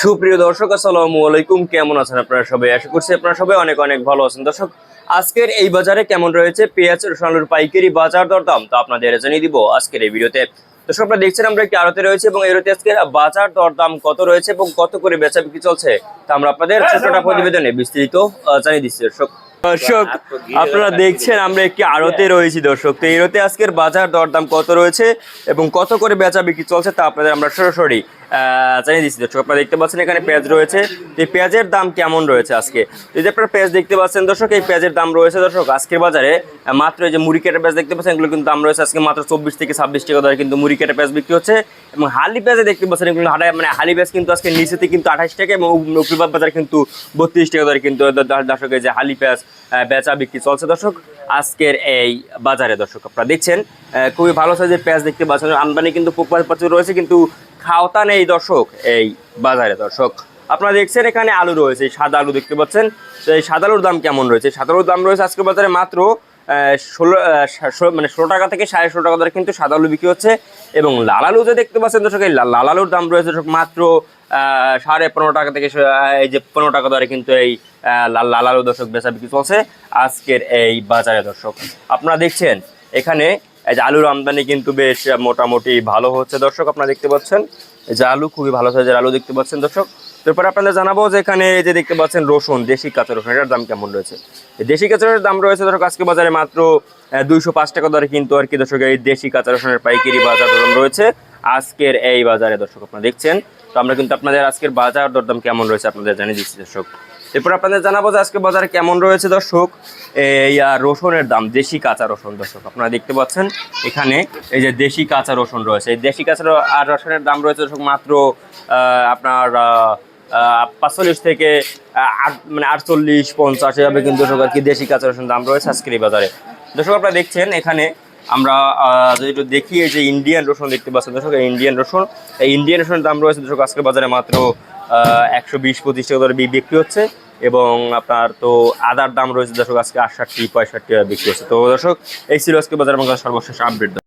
সুপ্রিয় দর্শক আসসালামু আলাইকুম। কেমন আছেন আপনারা সবাই? আশা করছি আপনারা সবাই অনেক অনেক ভালো আছেন। দর্শক আজকের এই বাজারে কেমন রয়েছে? পেঁয়াজ রসুন আলুর পাইকারি বাজার দর দাম তো আপনাদের জানিয়ে দিব আজকের এই ভিডিওতে। দর্শক আপনারা দেখছেন আমরা একটি আড়তে রয়েছে এবং এই আড়তে আজকে বাজার দর দাম কত রয়েছে এবং কত করে বেচা বিক্রি চলছে তা আমরা আপনাদের ছোটটা প্রতিবেদনে বিস্তারিত জানিয়ে দিচ্ছি। দর্শক দর্শক আপনারা দেখছেন আমরা একটি আড়তে রয়েছি। দর্শক তো এরতে আজকের বাজার দরদাম কত রয়েছে এবং কত করে বেচা বিক্রি চলছে তা আপনাদের আমরা সরাসরি জানিয়ে দিচ্ছি, দর্শক, আপনারা দেখতে পাচ্ছেন এখানে পেঁয়াজ রয়েছে। এই পেঁয়াজের দাম কেমন রয়েছে আজকে? এই যে আপনারা পেঁয়াজ দেখতে পাচ্ছেন, দর্শক, এই পেঁয়াজের দাম রয়েছে, দর্শক, আজকের বাজারে মাত্র এই যে মুড়ি কেটে পেঁয়াজ দেখতে পাচ্ছেন, এগুলো কিন্তু দাম রয়েছে আজকে মাত্র চব্বিশ থেকে ছাব্বিশ টাকা দরে কিন্তু মুড়ি কেটে পেঁয়াজ বিক্রি হচ্ছে। এবং হালি পেঁয়াজে দেখতে পাচ্ছেন, এগুলো হাডায় মানে হালি পেঁয়াজ কিন্তু আজকে নিচেতে কিন্তু আঠাশ টাকা এবং উপরিবাদ বাজার কিন্তু বত্রিশ টাকা দরে কিন্তু দ- দ- দর্শক, এই যে হালি পেঁয়াজ বেচা বিক্রি চলছে, দর্শক, আজকের এই বাজারে, দর্শক, আপনারা দেখছেন খুবই ভালো সাইজের পেঁয়াজ দেখতে পাচ্ছেন, আমদানি কিন্তু প্রচুর রয়েছে, কিন্তু খাওয়াতা নেই দর্শক, এই বাজারে দর্শক। আপনারা দেখছেন এখানে আলু রয়েছে, সাদা আলু দেখতে পাচ্ছেন। এই সাদা আলুর দাম কেমন রয়েছে? সাদা আলুর দাম রয়েছে আজকের বাজারে মাত্র ষোলো মানে ষোলো টাকা থেকে সাড়ে ষোলো টাকা দরে কিন্তু সাদা আলু বিক্রি হচ্ছে এবং লাল আলু যে দেখতে পাচ্ছেন দর্শক, এই লাল আলুর দাম রয়েছে দর্শক মাত্র সাড়ে পনেরো টাকা থেকে এই যে পনেরো টাকা দরে কিন্তু এই লাল লাল আলু দর্শক বেচা বিক্রি চলছে আজকের এই বাজারে দর্শক। আপনারা দেখছেন এখানে এই যে আলুর আমদানি কিন্তু বেশ মোটামুটি ভালো হচ্ছে। দর্শক, আপনারা দেখতে পাচ্ছেন, এই যে আলু খুবই ভালো সাইজের আলু দেখতে পাচ্ছেন। দর্শক তারপরে আপনাদের জানাব যে এখানে এই যে দেখতে পাচ্ছেন রসুন, দেশি কাঁচা রসুন, এটার দাম কেমন রয়েছে? দেশি কাঁচা রসুনের দাম রয়েছে দর্শক, আজকে বাজারে মাত্র দুইশো পাঁচ টাকা দরে কিন্তু আর কি দর্শক, এই দেশি কাঁচা রসুনের পাইকারি বাজার দরদাম রয়েছে আজকের এই বাজারে। দর্শক, আপনারা দেখছেন, তো আমরা কিন্তু আপনাদের আজকের বাজার দরদাম কেমন রয়েছে আপনাদের জানিয়ে দিচ্ছি দর্শক। এরপর আপনাদের জানাব যে আজকে বাজারে কেমন রয়েছে দর্শক। এই রসুনের দাম, দেশি কাঁচা রসুন দর্শক, আপনারা দেখতে পাচ্ছেন এখানে এই যে দেশি কাঁচা রসুন রয়েছে। এই দেশি কাঁচা আর রসুনের দাম রয়েছে দর্শক মাত্র আপনার পাঁচচল্লিশ থেকে আট মানে আটচল্লিশ, পঞ্চাশ এভাবে কিন্তু দর্শক আর কি দেশি কাঁচা রসুন দাম রয়েছে আজকের এই বাজারে। দর্শক আপনারা দেখছেন এখানে আমরা যদি একটু দেখি এই যে ইন্ডিয়ান রসুন দেখতে পাচ্ছেন দর্শক ইন্ডিয়ান রসুন, এই ইন্ডিয়ান রসুনের দাম রয়েছে দর্শক আজকের বাজারে মাত্র একশো বিশ পঁচিশ টাকা দরে বিক্রি হচ্ছে। এবং আপনার তো আদার দাম রয়েছে দর্শক, আজকে আটষট্টি পঁয়ষট্টি বিক্রি হচ্ছে। তো দর্শক, এই ছিল আজকে বাজার বাংলার সর্বশেষ আপডেট